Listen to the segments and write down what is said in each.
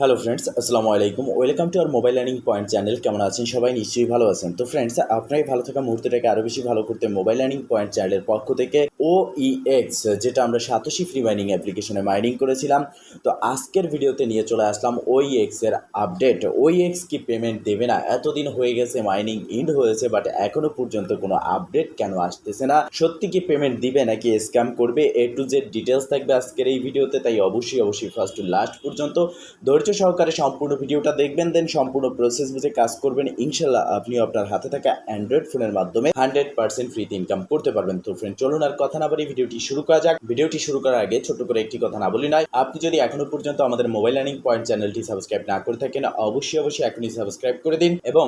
Hello friends আসসালামু আলাইকুম। Welcome to our mobile learning point channel কেমন আছেন সবাই? নিশ্চয়ই ভালো আছেন। তো ফ্রেন্ডস আপনারাই ভালো থাকা মুহূর্তটাকে আরও বেশি ভালো করতে মোবাইল লার্নিং পয়েন্ট চ্যানেলের পক্ষ থেকে ও এক্স যেটা আমরা সাতোশি ফ্রি মাইনিং অ্যাপ্লিকেশনে মাইনিং করেছিলাম। তো আজকের ভিডিওতে নিয়ে চলে আসলাম ওই এক্সের আপডেট ওই এক্স কি পেমেন্ট দেবে না? এতদিন হয়ে গেছে মাইনিং ইন্ড হয়েছে বাট এখনও পর্যন্ত কোনো আপডেট কেন আসতেছে না? সত্যি কি পেমেন্ট দিবে নাকি স্ক্যাম করবে? এ টু জেড ডিটেলস থাকবে আজকের এই ভিডিওতে, তাই অবশ্যই অবশ্যই ফার্স্ট টু লাস্ট পর্যন্ত ধৈর্য সহকারে সম্পূর্ণ ভিডিওটা দেখবেন দেন সম্পূর্ণ প্রসেস বুঝে কাজ করবেন। ইনশাল্লাহ আপনিও আপনার হাতে থাকা অ্যান্ড্রয়েড ফোনের মাধ্যমে হান্ড্রেড পার্সেন্ট ফ্রিতে ইনকাম করতে পারবেন। তো ফ্রেন্ড চলুন আর কথা না বলি ভিডিওটি শুরু করা যাক। ভিডিওটি শুরু করার আগে ছোট করে একটি কথা না বলি নয়, আপনি যদি এখনও পর্যন্ত আমাদের মোবাইল লার্নিং পয়েন্ট চ্যানেলটি সাবস্ক্রাইব না করে থাকেন, অবশ্যই অবশ্যই এখনই সাবস্ক্রাইব করে দিন এবং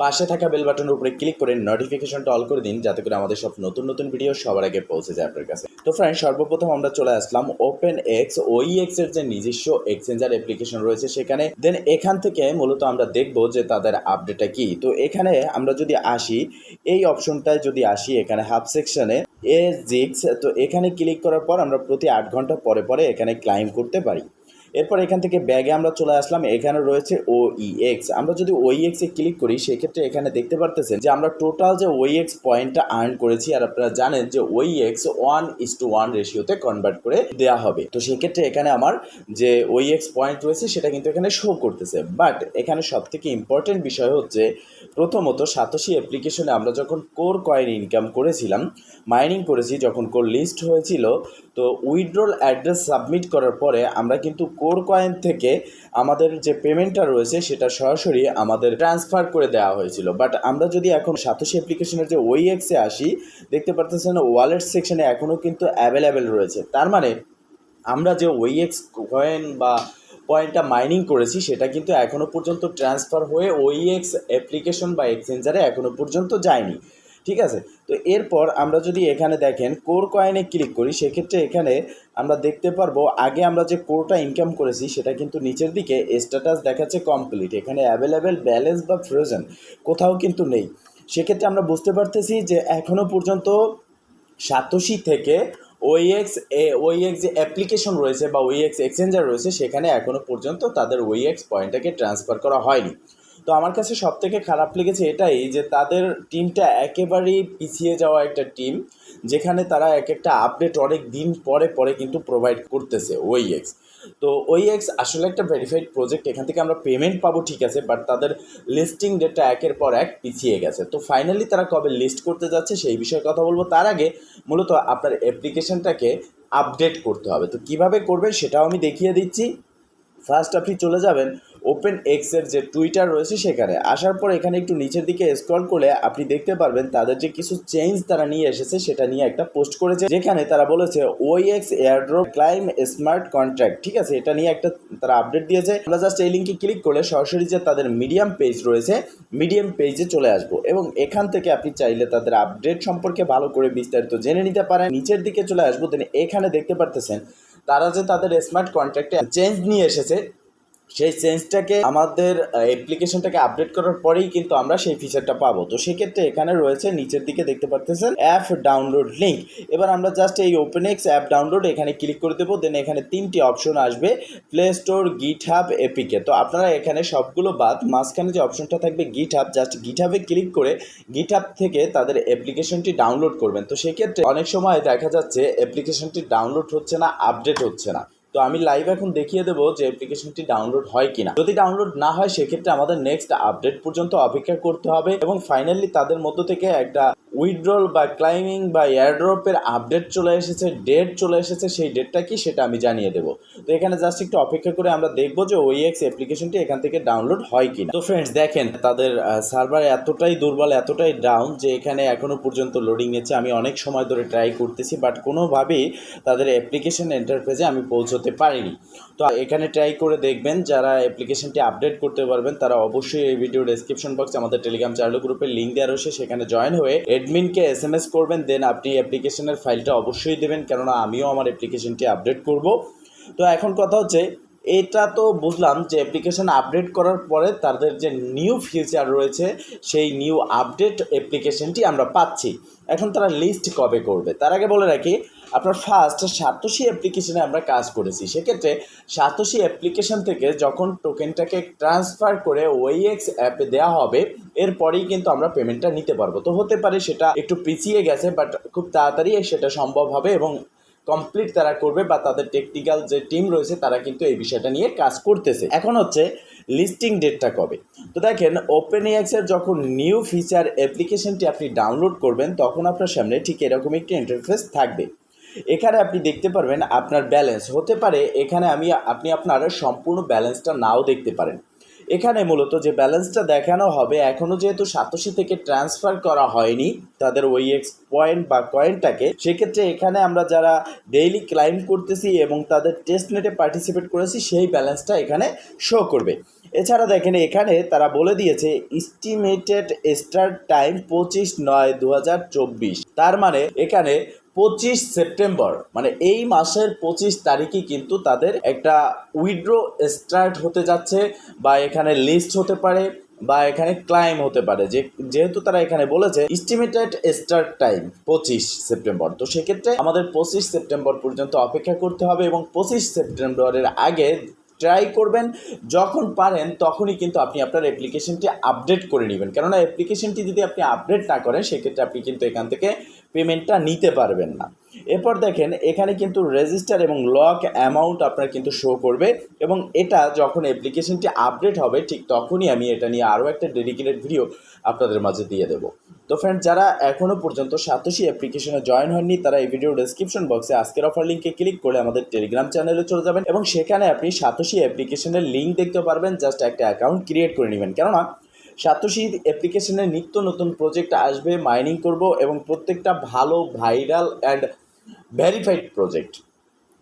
পাশে থাকা বেল বাটনের উপরে ক্লিক করে নোটিফিকেশনটা অল করে দিন, যাতে করে আমাদের সব নতুন নতুন ভিডিও সবার আগে পৌঁছে যায় আপনার কাছে। তো ফ্রেন্ড সর্বপ্রথম আমরা চলে আসলাম ওপেন এক্স ওই এক্সের যে নিজস্ব এক্সচেঞ্জার অ্যাপ্লিকেশন রয়েছে সেখানে। দেন এখান থেকে মূলত আমরা দেখব যে তাদের আপডেটটা কি। তো এখানে আমরা যদি আসি, এই অপশনটায় যদি আসি, এখানে হাফ সেকশনে এ জিক্স তো এখানে ক্লিক করার পর আমরা প্রতি আট ঘণ্টা পরে পরে এখানে ক্লাইম করতে পারি। এরপর এখান থেকে ব্যাগে আমরা চলে আসলাম, এখানে রয়েছে ও এক্স আমরা যদি ওই এক্সে ক্লিক করি, সেক্ষেত্রে এখানে দেখতে পারতেছেন যে আমরা টোটাল যে ওই এক্স পয়েন্টটা আর্ন করেছি, আর আপনারা জানেন যে ওই X one is to one রেশিওতে convert করে দেওয়া হবে। তো সেক্ষেত্রে এখানে আমার যে ওই এক্স পয়েন্ট রয়েছে, সেটা কিন্তু এখানে শো করতেছে। বাট এখানে সব থেকে ইম্পর্টেন্ট বিষয় হচ্ছে, প্রথমত সাতোশি অ্যাপ্লিকেশনে আমরা যখন কোর কয়েন ইনকাম করেছিলাম মাইনিং করেছি, যখন কোর লিস্ট হয়েছিল, তো উইথড্রল অ্যাড্রেস সাবমিট করার পরে আমরা কিন্তু কোর কয়েন থেকে আমাদের যে পেমেন্টটা রয়েছে সেটা সরাসরি আমাদের ট্রান্সফার করে দেওয়া হয়েছিল। বাট আমরা যদি এখন সাতোশি অ্যাপ্লিকেশনের যে ওই এক্সে আসি, দেখতে পারতেছেন ওয়ালেট সেকশনে এখনও কিন্তু অ্যাভেলেবেল রয়েছে। তার মানে আমরা যে ওই এক্স কয়েন বা পয়েন্টটা মাইনিং করেছি, সেটা কিন্তু এখনও পর্যন্ত ট্রান্সফার হয়ে ওই এক্স অ্যাপ্লিকেশন বা এক্সচেঞ্জারে এখনও পর্যন্ত যায়নি। ঠিক আছে? তো এরপর আমরা যদি এখানে দেখেন কোর কয়েনে ক্লিক করি, সেক্ষেত্রে এখানে আমরা দেখতে পারব, আগে আমরা যে কোরটা ইনকাম করেছি, সেটা কিন্তু নিচের দিকে স্ট্যাটাস দেখাচ্ছে কমপ্লিট এখানে অ্যাভেলেবেল ব্যালেন্স বা ফ্রোজেন কোথাও কিন্তু নেই। সেক্ষেত্রে আমরা বুঝতে পারতেছি যে এখনও পর্যন্ত সাতোশি থেকে ওইএক্স এ ওইএক্স যে অ্যাপ্লিকেশন রয়েছে বা ওইএক্স এক্সচেঞ্জার রয়েছে, সেখানে এখনও পর্যন্ত তাদের ওইএক্স পয়েন্টটাকে ট্রান্সফার করা হয়নি। তো আমার কাছে সব থেকে খারাপ লেগেছে এটাই যে তাদের টিমটা একেবারেই পিছিয়ে যাওয়া একটা টিম, যেখানে তারা এক একটা আপডেট অনেক দিন পরে পরে কিন্তু প্রোভাইড করতেছে ওই এক্স তো ওই এক্স আসলে একটা ভেরিফাইড প্রজেক্ট এখান থেকে আমরা পেমেন্ট পাবো ঠিক আছে বাট তাদের লিস্টিং ডেটটা একের পর এক পিছিয়ে গেছে। তো ফাইনালি তারা কবে লিস্ট করতে যাচ্ছে সেই বিষয়ে কথা বলব। তার আগে মূলত আপনার অ্যাপ্লিকেশনটাকে আপডেট করতে হবে। তো কীভাবে করবেন সেটাও আমি দেখিয়ে দিচ্ছি। ফার্স্ট আপনি চলে যাবেন ওপেন এক্সের যে টুইটার রয়েছে সেখানে। আসার পর এখানে একটু নিচের দিকে স্ক্রল করলে আপনি দেখতে পারবেন তাদের যে কিছু চেঞ্জ তারা নিয়ে এসেছে, সেটা নিয়ে একটা পোস্ট করেছে, যেখানে তারা বলেছে ওই X airdrop claim smart contract ঠিক আছে? এটা নিয়ে একটা তারা আপডেট দিয়েছে। আমরা জাস্ট এই লিঙ্কে ক্লিক করলে সরাসরি যে তাদের মিডিয়াম পেজ রয়েছে মিডিয়াম পেজে চলে আসব। এবং এখান থেকে আপনি চাইলে তাদের আপডেট সম্পর্কে ভালো করে বিস্তারিত জেনে নিতে পারেন। নিচের দিকে চলে আসব দেন এখানে দেখতে পারতেছেন, তারা যে তাদের স্মার্ট কন্ট্রাক্টে চেঞ্জ নিয়ে এসেছে সেই চেঞ্জটাকে আমাদের অ্যাপ্লিকেশনটাকে আপডেট করার পরেই কিন্তু আমরা সেই ফিচারটা পাবো। তো সেক্ষেত্রে এখানে রয়েছে নিচের দিকে দেখতে পারতেছেন অ্যাপ ডাউনলোড লিঙ্ক এবার আমরা জাস্ট এই ওপেন এক্স অ্যাপ ডাউনলোড এখানে ক্লিক করে দেবো দেন এখানে তিনটি অপশন আসবে play store GitHub APK তো আপনারা এখানে সবগুলো বাদ, মাঝখানে যে অপশনটা থাকবে গিট হাব জাস্ট গিট হাবে ক্লিক করে গিট হাব থেকে তাদের অ্যাপ্লিকেশনটি ডাউনলোড করবেন। তো সেক্ষেত্রে অনেক সময় দেখা যাচ্ছে অ্যাপ্লিকেশনটি ডাউনলোড হচ্ছে না আপডেট হচ্ছে না। তো আমি লাইভ এখন দেখিয়ে দেবো যে অ্যাপ্লিকেশনটি ডাউনলোড হয় কিনা। যদি ডাউনলোড না হয়, সেক্ষেত্রে আমাদের নেক্সট আপডেট পর্যন্ত অপেক্ষা করতে হবে এবং ফাইনালি তাদের মধ্য থেকে একটা উইথড্রল বা ক্লাইমিং বা এয়ারড্রপের আপডেট চলে এসেছে ডেট চলে এসেছে, সেই ডেটটা কি সেটা আমি জানিয়ে দেবো। তো এখানে জাস্ট একটু অপেক্ষা করে আমরা দেখব যে ওই এক্স অ্যাপ্লিকেশনটি এখান থেকে ডাউনলোড হয় কিনা। তো ফ্রেন্ডস দেখেন, তাদের সার্ভার এতটাই দুর্বল, এতটাই ডাউন যে এখানে এখনও পর্যন্ত লোডিং নিচ্ছে। আমি অনেক সময় ধরে ট্রাই করতেছি বাট কোনোভাবেই তাদের অ্যাপ্লিকেশন এন্টারপ্রাইজে আমি পৌঁছতে পারিনি। তো এখানে ট্রাই করে দেখবেন, যারা অ্যাপ্লিকেশনটি আপডেট করতে পারবেন, তারা অবশ্যই এই ভিডিও ডেসক্রিপশন বক্সে আমাদের টেলিগ্রাম চ্যানেল গ্রুপের লিঙ্ক দেওয়া রয়েছে। সেখানে জয়েন হয়ে অ্যাডমিনকে এস এম এস করবেন দেন আপনি অ্যাপ্লিকেশনের ফাইলটা অবশ্যই দেবেন, কেননা আমিও আমার অ্যাপ্লিকেশনটি আপডেট করব। তো এখন কথা হচ্ছে, এটা তো বুঝলাম যে অ্যাপ্লিকেশন আপডেট করার পরে তাদের যে নিউ ফিচার রয়েছে, সেই নিউ আপডেট অ্যাপ্লিকেশনটি আমরা পাচ্ছি। এখন তারা লিস্ট কবে করবে? তার আগে বলে রাখি আপনার ফার্স্ট সাতোশি অ্যাপ্লিকেশনে আমরা কাজ করেছি। সেক্ষেত্রে সাতোশি অ্যাপ্লিকেশন থেকে যখন টোকেনটাকে ট্রান্সফার করে ওইএক্স অ্যাপে দেওয়া হবে, এরপরেই কিন্তু আমরা পেমেন্টটা নিতে পারব। তো হতে পারে সেটা একটু পিছিয়ে গেছে বাট খুব তাড়াতাড়ি সেটা সম্ভব হবে এবং কমপ্লিট তারা করবে বা তাদের টেকনিক্যাল যে টিম রয়েছে, তারা কিন্তু এই বিষয়টা নিয়ে কাজ করতেছে। এখন হচ্ছে লিস্টিং ডেটটা কবে? তো দেখেন ওপেন এর যখন নিউ ফিচার অ্যাপ্লিকেশনটি আপনি ডাউনলোড করবেন, তখন আপনার সামনে ঠিক এরকম একটি ইন্টারফেস থাকবে। এখানে আপনি দেখতে পারবেন আপনার ব্যালেন্স হতে পারে এখানে আমি, আপনি আপনার সম্পূর্ণ ব্যালেন্সটা নাও দেখতে পারেন। এখানে মূলত যে ব্যালেন্সটা দেখানো হবে এখনও যেহেতু সাতোশি থেকে ট্রান্সফার করা হয়নি তাদের ওই এক্স পয়েন্ট বা কয়েনটাকে সেক্ষেত্রে এখানে আমরা যারা ডেইলি ক্লাইম করতেছি এবং তাদের টেস্ট নেটে পার্টিসিপেট করেছি, সেই ব্যালেন্সটা এখানে শো করবে। এছাড়া দেখেন, এখানে তারা বলে দিয়েছে এস্টিমেটেড স্টার্ট টাইম পঁচিশ নয় দু তার মানে এখানে পঁচিশ সেপ্টেম্বর মানে এই মাসের পঁচিশ তারিখই কিন্তু তাদের একটা উইড্রো স্টার্ট হতে যাচ্ছে, বা এখানে লিস্ট হতে পারে, বা এখানে ক্লাইম হতে পারে। যে, যেহেতু তারা এখানে বলেছে এস্টিমেটেড স্টার্ট টাইম পঁচিশ সেপ্টেম্বর। তো সেক্ষেত্রে আমাদের পঁচিশ সেপ্টেম্বর পর্যন্ত অপেক্ষা করতে হবে এবং পঁচিশ সেপ্টেম্বরের আগে ট্রাই করবেন, যখন পারেন তখনই কিন্তু আপনি আপনার অ্যাপ্লিকেশনটি আপডেট করে নেবেন। কেননা অ্যাপ্লিকেশনটি যদি আপনি আপডেট না করেন, সেক্ষেত্রে আপনি কিন্তু এখান থেকে পেমেন্টটা নিতে পারবেন না। এরপর দেখেন, এখানে কিন্তু রেজিস্টার এবং লক অ্যামাউন্ট আপনার কিন্তু শো করবে এবং এটা যখন অ্যাপ্লিকেশনটি আপডেট হবে, ঠিক তখনই আমি এটা নিয়ে আরও একটা ডেডিকেটেড ভিডিও আপনাদের মাঝে দিয়ে দেবো। তো ফ্রেন্ড যারা এখনও পর্যন্ত সাতোশি অ্যাপ্লিকেশনে জয়েন হননি তারা এই ভিডিও ডেসক্রিপশন বক্সে আজকের অফার লিঙ্কে ক্লিক করে আমাদের টেলিগ্রাম চ্যানেলে চলে যাবেন এবং সেখানে আপনি সাতোশি অ্যাপ্লিকেশনের লিঙ্ক দেখতে পারবেন জাস্ট একটা অ্যাকাউন্ট ক্রিয়েট করে নেবেন। কেননা, সাতোশি অ্যাপ্লিকেশনে নিত্য নতুন প্রজেক্ট আসবে মাইনিং করব এবং প্রত্যেকটা ভালো ভাইরাল অ্যান্ড ভেরিফাইড প্রজেক্ট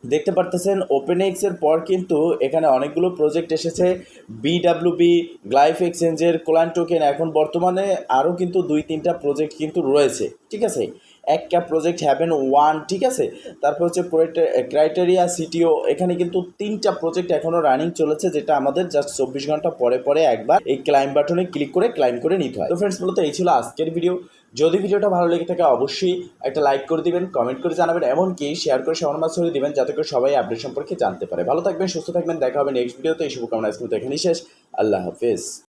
দেখতে পারতেছেন ওপেন এক্সের পর কিন্তু এখানে অনেকগুলো প্রজেক্ট এসেছে। বিডাব্লিউবি গ্লাইফ এক্সচেঞ্জের কোলান টোকেন এখন বর্তমানে আরও কিন্তু দুই তিনটা প্রজেক্ট কিন্তু রয়েছে। ঠিক আছে? একটা প্রজেক্ট হ্যাভেন ওয়ান ঠিক আছে? তারপর হচ্ছে ক্রাইটেরিয়া সিটিও এখানে কিন্তু তিনটা প্রজেক্ট এখনও রানিং চলেছে, যেটা আমাদের জাস্ট চব্বিশ ঘণ্টা পরে পরে একবার এই ক্লাইম বাটনে ক্লিক করে ক্লাইম করে নিতে হয়। তো ফ্রেন্ডস মূলত এই ছিল আজকের ভিডিও যদি ভিডিওটা ভালো লেগে থাকে, অবশ্যই একটা লাইক করে দিবেন কমেন্ট করে জানাবেন, এমনকি শেয়ার করে সবার মাঝে ছড়িয়ে দিবেন, যাতে করে সবাই আপডেট সম্পর্কে জানতে পারে। ভালো থাকবেন, সুস্থ থাকবেন, দেখা হবে নেক্সট ভিডিওতে এই শুভকামনা আজকে এখানেই শেষ। আল্লাহ হাফেজ।